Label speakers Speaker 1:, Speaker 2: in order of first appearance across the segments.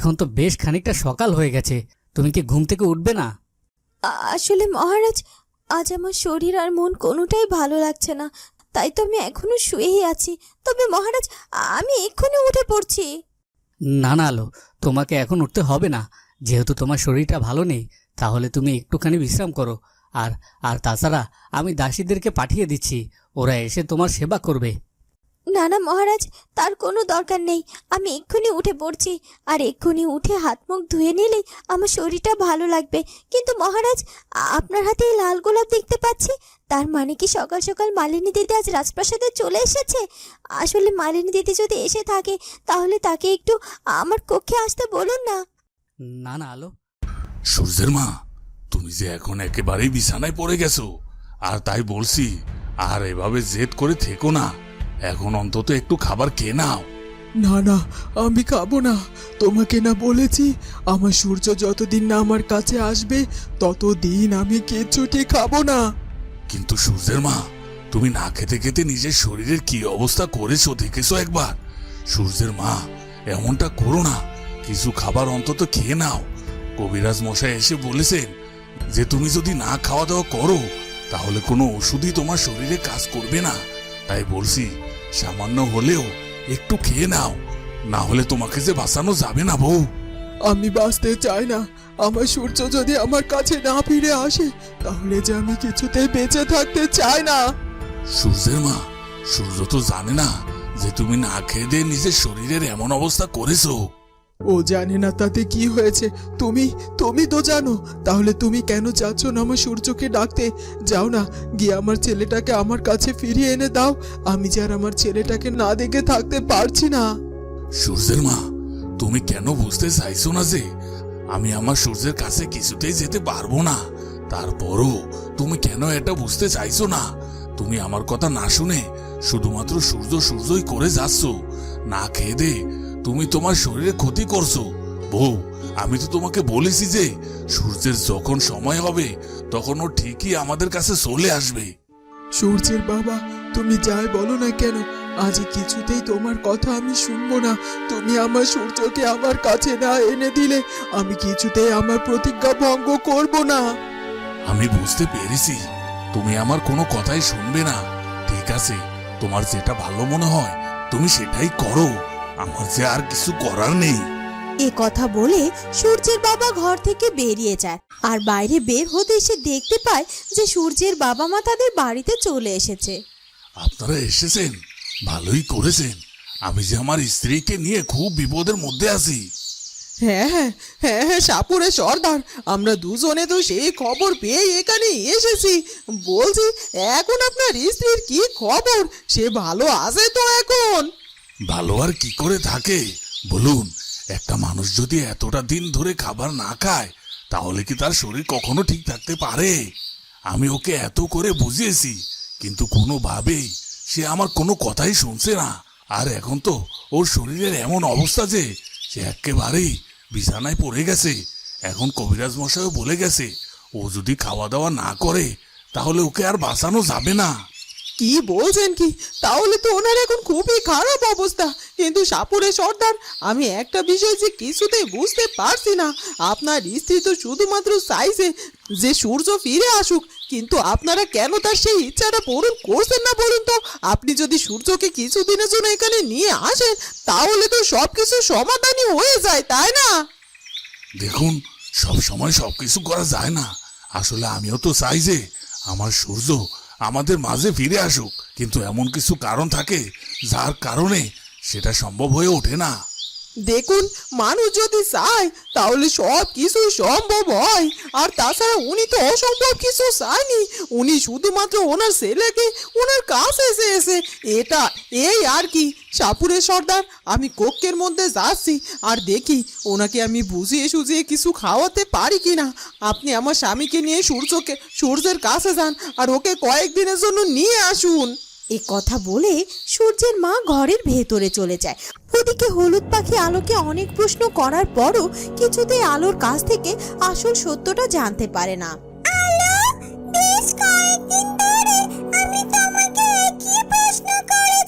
Speaker 1: এখন তো বেশ খানিকটা সকাল হয়ে গেছে। তুমি কি ঘুম থেকে উঠবে না?
Speaker 2: আসলে মহারাজ আজ আমার শরীর আর মন কোনোটাই ভালো লাগছে না। তাই তো আমি এখনও শুয়েই আছি। তবে মহারাজ আমি এক্ষুনি উঠে পড়ছি।
Speaker 1: না না আলো তোমাকে এখন উঠতে হবে না। যেহেতু তোমার শরীরটা ভালো নেই তাহলে তুমি একটুখানি বিশ্রাম করো। আর আর তাছাড়া আমি দাসীদেরকে পাঠিয়ে দিচ্ছি। ওরা এসে তোমার সেবা করবে।
Speaker 2: না না মহারাজ, তার কোনো দরকার নেই। আমি এক্ষুনি উঠে পড়ছি। আর এক্ষুনি উঠে হাত মুখ ধুয়ে নিলেই আমার শরীরটা ভালো লাগবে। কিন্তু মহারাজ আপনার হাতে এই লাল গোলাপ দেখতে পাচ্ছি। তার মানে কি সকাল সকাল মালিনী দিদি আজ রাজপ্রাসাদে চলে এসেছে? আসলে মালিনী দিদি যদি এসে থাকে, তাহলে তাকে একটু আমার কক্ষে আসতে বলুন না।
Speaker 1: না না, আলো।
Speaker 3: সূর্যের মা, তুমি যে এখন একেবারেই বিছানায় পড়ে গেছো। আর তাই বলছি, আর এভাবে জেদ করে থেকো না। এখন অন্তত একটু খাবার খেয়ে নাও।
Speaker 4: না না আমি খাব না। তোমাকে না বলেছি আমার সূর্য যতদিন না আমার কাছে আসবে ততদিন আমি কিচ্ছুটি খাব না।
Speaker 3: কিন্তু সূর্যের মা তুমি না খেতে খেতে নিজের শরীরের কি অবস্থা করেছ দেখেছ একবার? সূর্যের মা এমনটা করো না। কিছু খাবার অন্তত খেয়ে নাও। কবিরাজ মশাই এসে বলেছেন যে তুমি যদি না খাওয়া দাওয়া করো তাহলে কোনো ওষুধই তোমার শরীরে কাজ করবে না। তাই বলছি সামান্য হলেও একটু খেয়ে নাও। না হলে তোমাকে যে বাঁচানো যাবে না বউ।
Speaker 4: আমি বাঁচতে চাই না। আমার সূর্য যদি আমার কাছে না ফিরে আসে তাহলে যে আমি কিছুতে বেঁচে থাকতে চাই না।
Speaker 3: সূর্যের মা সূর্য তো জানে না যে তুমি না খেয়ে দিয়ে নিজের শরীরের এমন অবস্থা করেছ।
Speaker 4: ও জানে না তাতে কি হয়েছে। তুমি তুমি তো জানো। তাহলে তুমি কেন যাচ্ছ না আমার সূর্যকে ডাকতে? যাও না, গিয়ে আমার ছেলেটাকে আমার কাছে ফিরিয়ে এনে দাও। আমি যে আর আমার ছেলেটাকে না দেখে থাকতে পারছি না।
Speaker 3: সূর্যের মা, তুমি কেন বুঝতে চাইছো না যে আমি আমার সূর্যের কাছে কিছুতেই যেতে পারব না? তারপরও তুমি কেন এটা বুঝতে চাইছো না? তুমি আমার কথা না শুনে শুধুমাত্র সূর্য সূর্যই করে যাচ্ছ। না খেয়ে দে তুমি তোমার শরীরে ক্ষতি করছ। বউ আমি তো তোমাকে বলেছি যে সূর্যের যখন সময় হবে তখন ও ঠিকই আমাদের কাছে চলে আসবে।
Speaker 4: সূর্যের বাবা তুমি যাই বলো না কেন আজ কিছুতেই তোমার কথা আমি শুনব না। তুমি আমার সূর্যকে আমার কাছে না এনে দিলে আমি কিছুতেই আমার প্রতিজ্ঞা ভঙ্গ করব না।
Speaker 3: আমি বুঝতে পেরেছি তুমি আমার কোনো কথাই শুনবে না। ঠিক আছে তোমার যেটা ভালো মনে হয় তুমি সেটাই করো। আমার যে আর কিছু করার নেই।
Speaker 2: এ কথা বলে সূর্যের বাবা ঘর থেকে বেরিয়ে যায়। আর বাইরে বের হতে এসে দেখতে পায় যে সূর্যের বাবা মা তাদের বাড়িতে চলে এসেছে।
Speaker 3: আপনারা এসেছেন ভালোই করেছেন। আমি যে আমার স্ত্রীকে নিয়ে খুব বিপদের মধ্যে আছি।
Speaker 4: হ্যাঁ হ্যাঁ হ্যাঁ হ্যাঁ সাপুরে সর্দার আমরা দুজনে তো সেই খবর পেয়ে এখানে এসেছি। বলছি এখন আপনার স্ত্রীর কি খবর? সে ভালো আছে তো এখন?
Speaker 3: ভালো আর কি করে থাকে? বলুন, একটা মানুষ যদি এতটা দিন ধরে খাবার না খায়, তাহলে কি তার শরীর কখনো ঠিক থাকতে পারে? আমি ওকে এত করে বুঝিয়েছি, কিন্তু কোনোভাবেই সে আমার কোনো কথাই শুনছে না। আর এখন তো ওর শরীরের এমন অবস্থা যে সে একেবারেই বিছানায় পড়ে গেছে। এখন কবিরাজ মশাইও বলে গেছে, ও যদি খাওয়া দাওয়া না করে, তাহলে ওকে আর বাঁচানো যাবে না।
Speaker 4: কি বলছেন কি? তাহলে তো ওনার এখন খুবই খারাপ অবস্থা। কিন্তু সাপুরে সর্দার, আমি একটা বিষয় যে কিছুতেই বুঝতে পারছি না। আপনার স্ত্রী তো শুধুমাত্র চাইছে যে সূর্য ফিরে আসুক, কিন্তু আপনারা কেন তার সেই ইচ্ছাটা পূরণ করছেন না বলুন তো? আপনি যদি সূর্যকে কিছুদিনের জন্য এখানে নিয়ে আসেন, তাহলে তো সবকিছু সমাধানই হয়ে যায়, তাই না?
Speaker 3: দেখুন সব সময় সবকিছু করা যায় না। আসলে আমিও তো চাই যে আমার সূর্য আমাদের মাঝে ফিরে আসুক। কিন্তু এমন কিছু কারণ থাকে, যার কারণে সেটা সম্ভব হয়ে ওঠে না।
Speaker 4: দেখুন, মানুষ যদি চায়, তাহলে সব কিছু সম্ভব হয়। আর তাছাড়া উনি তো অসম্ভব কিছু চায়নি। উনি শুধুমাত্র ওনার ছেলেকে ওনার কাছে এসে এসে এটা, এই আর কি। সাপুরের সর্দার, আমি কক্ষের মধ্যে যাচ্ছি। আর দেখি, ওনাকে আমি বুঝিয়ে সুঝিয়ে কিছু খাওয়াতে পারি কি না আপনি আমার স্বামীকে নিয়ে সূর্যকে, সূর্যের কাছে যান, আর ওকে কয়েকদিনের জন্য নিয়ে আসুন।
Speaker 2: এ কথা বলে সূর্যের মা ঘরের ভেতরে চলে যায়। ওদিকে হলুদ পাখি আলোকে অনেক প্রশ্ন করার পরও কিছুতেই আলোর কাছ থেকে আসল সত্যটা জানতে পারে না। আলো, বেশ কয়েকদিন ধরে আমি তোমাকে একই প্রশ্ন করে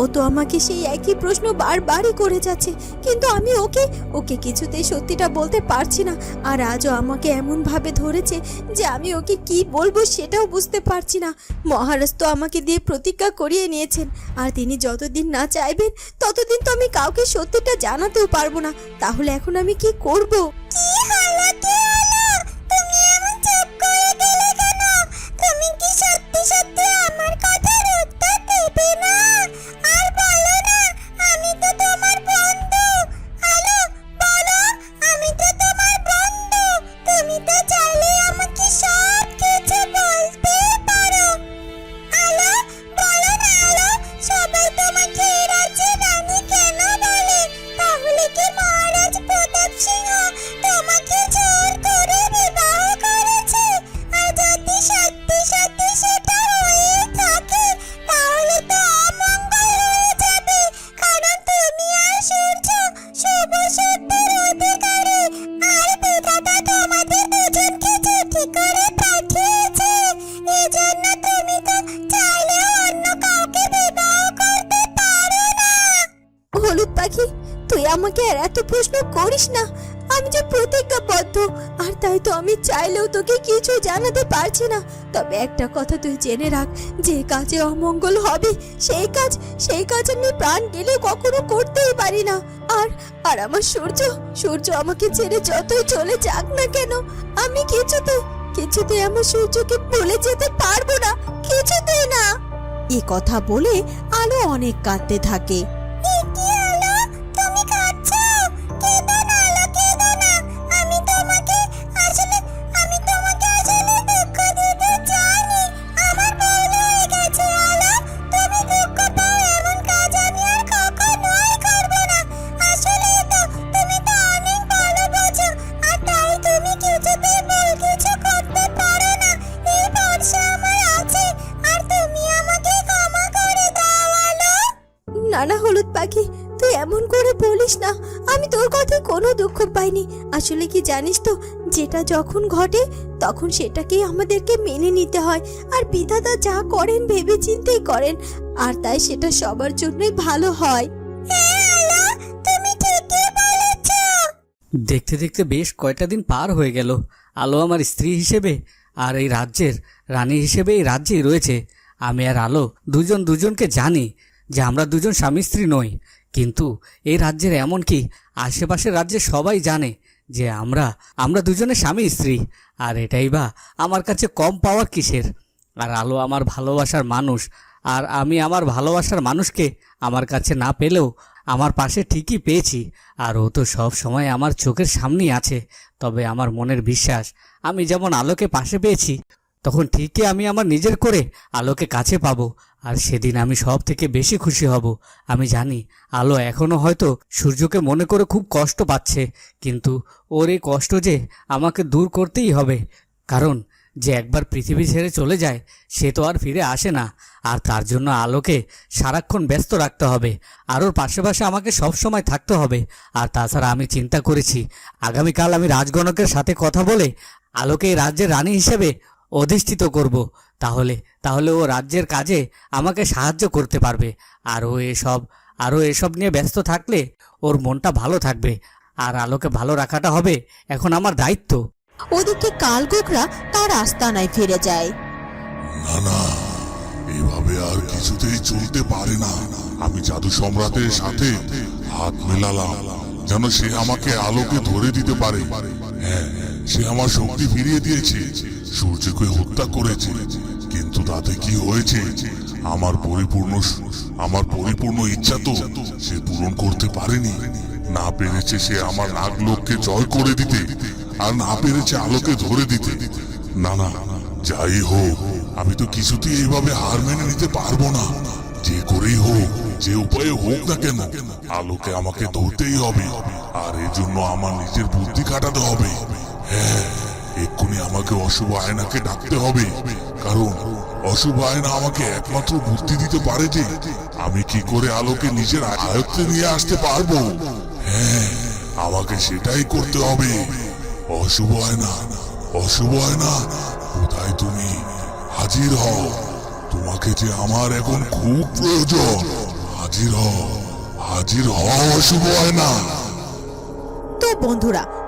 Speaker 2: ও তো আমাকে সেই একই প্রশ্ন বারবারই করে যাচ্ছে, কিন্তু আমি ওকে ওকে কিছুতেই সত্যিটা বলতে পারছি না। আর আজও আমাকে এমন ভাবে ধরেছে যে আমি ওকে কি বলব সেটাও বুঝতে পারছি না। মহারাজ তো আমাকে দিয়ে প্রতিজ্ঞা করিয়ে নিয়েছেন, আর তিনি যতদিন না চাইবেন, ততদিন তো আমি কাউকে সত্যিটা জানাতেও পারব না। তাহলে এখন আমি কি করব? আমি যে প্রতিজ্ঞাবদ্ধ আর তাই তো আমি চাইলেও তোকে কিছু জানাতে পারছি না। তবে একটা কথা তুই জেনে রাখ, যে কাজে অমঙ্গল হবে, সেই কাজ সেই কাজ আমি প্রাণ গেলে কখনো করতেই পারি না। আর আর আমার সূর্য সূর্য আমাকে ছেড়ে যতই চলে যাক না কেন, আমি কিছুতে কিছুতে আমার সূর্যকে ভুলে যেতে পারব না, কিছুতেই না।
Speaker 5: এ কথা বলে আলো অনেক কাঁদতে থাকে।
Speaker 2: দুঃখ পাইনি। আসলে কি জানিস তো, যেটা যখন ঘটে, তখন সেটাকেই আমাদেরকে মেনে নিতে হয়। আর বিধাতা যা করেন ভেবে চিন্তেই করেন, আর তাই সেটা সবার জন্যই ভালো হয়।
Speaker 1: দেখতে দেখতে বেশ কয়টা দিন পার হয়ে গেল। আলো আমার স্ত্রী হিসেবে আর এই রাজ্যের রানী হিসেবে এই রাজ্যেই রয়েছে। আমি আর আলো দুজন দুজনকে জানি যে আমরা দুজন স্বামী স্ত্রী নই। কিন্তু এই রাজ্যের এমন কি আশেপাশের রাজ্যে সবাই জানে যে আমরা আমরা দুজনে স্বামী, স্ত্রী। আর এটাই বা আমার কাছে কম পাওয়ার কিসের? আর আলো আমার ভালোবাসার মানুষ, আর আমি আমার ভালোবাসার মানুষকে আমার কাছে না পেলেও আমার পাশে ঠিকই পেয়েছি। আর ও তো সব সময় আমার চোখের সামনেই আছে। তবে আমার মনের বিশ্বাস, আমি যেমন আলোকে পাশে পেয়েছি, তখন ঠিকই আমি আমার নিজের করে আলোকে কাছে পাবো। আর সেদিন আমি সব থেকে বেশি খুশি হব। আমি জানি, আলো এখনও হয়তো সূর্যকে মনে করে খুব কষ্ট পাচ্ছে, কিন্তু ওর এই কষ্ট যে আমাকে দূর করতেই হবে। কারণ, যে একবার পৃথিবী ছেড়ে চলে যায়, সে তো আর ফিরে আসে না। আর তার জন্য আলোকে সারাক্ষণ ব্যস্ত রাখতে হবে। আর ওর পাশে পাশে আমাকে সব সময় থাকতে হবে। আর তাছাড়া আমি চিন্তা করেছি, আগামীকাল আমি রাজগণকের সাথে কথা বলে আলোকে এই রাজ্যের রানী হিসেবে অধিষ্ঠিত করব। তাহলে তাহলে ও রাজ্যের কাজে আমাকে সাহায্য করতে পারবে। আর ও এসব আরও এসব নিয়ে ব্যস্ত থাকলে ওর মনটা ভালো থাকবে। আর আলোকে ভালো রাখাটা হবে এখন আমার দায়িত্ব।
Speaker 5: ওদিকে কালগোকরা তার আস্তানায় ফিরে যায়।
Speaker 6: না না এভাবে আর কিছুতেই চলতে পারে না। আমি জাদু সম্রাটের সাথে হাত মেলালাম যেন সে আমাকে আলোকে ধরে দিতে পারে। হ্যাঁ সে আমার শক্তি ফিরিয়ে দিয়েছে। সূর্যকে হত্যা করেছে। কিন্তু তাতে কি হয়েছে? আমার পরিপূর্ণ আমার পরিপূর্ণ ইচ্ছা তো সে পূরণ করতে পারেনি। না পেরেছে সে আমার নাগলোককে জয় করে দিতে, আর না পেরেছে আলোকে ধরে দিতে। না না, যাই হোক, আমি তো কিছুতেই এইভাবে হার মেনে নিতে পারব না। যে করেই হোক, যে উপায়ে হোক না কেন, আলোকে আমাকে ধরতেই হবে, আর এর জন্য আমার নিজের বুদ্ধি কাটাতে হবে। হ্যাঁ। এক্ষুনি আমাকে অশুভ আয়নাকে ডাকতে হবে। কারণ অশুভ আয়না আমাকে একমাত্র বুদ্ধি দিতে পারে যে আমি কি করে আলোকে নিজের আয়ত্তে নিয়ে আসতে পারব? হ্যাঁ আমাকে সেটাই করতে হবে। অশুভ আয়না অশুভ আয়না, কোথায় তুমি? হাজির হও। তোমাকে যে আমার এখন খুব প্রয়োজন। হাজির হও হাজির হও অশুভ আয়না।
Speaker 5: তো বন্ধুরা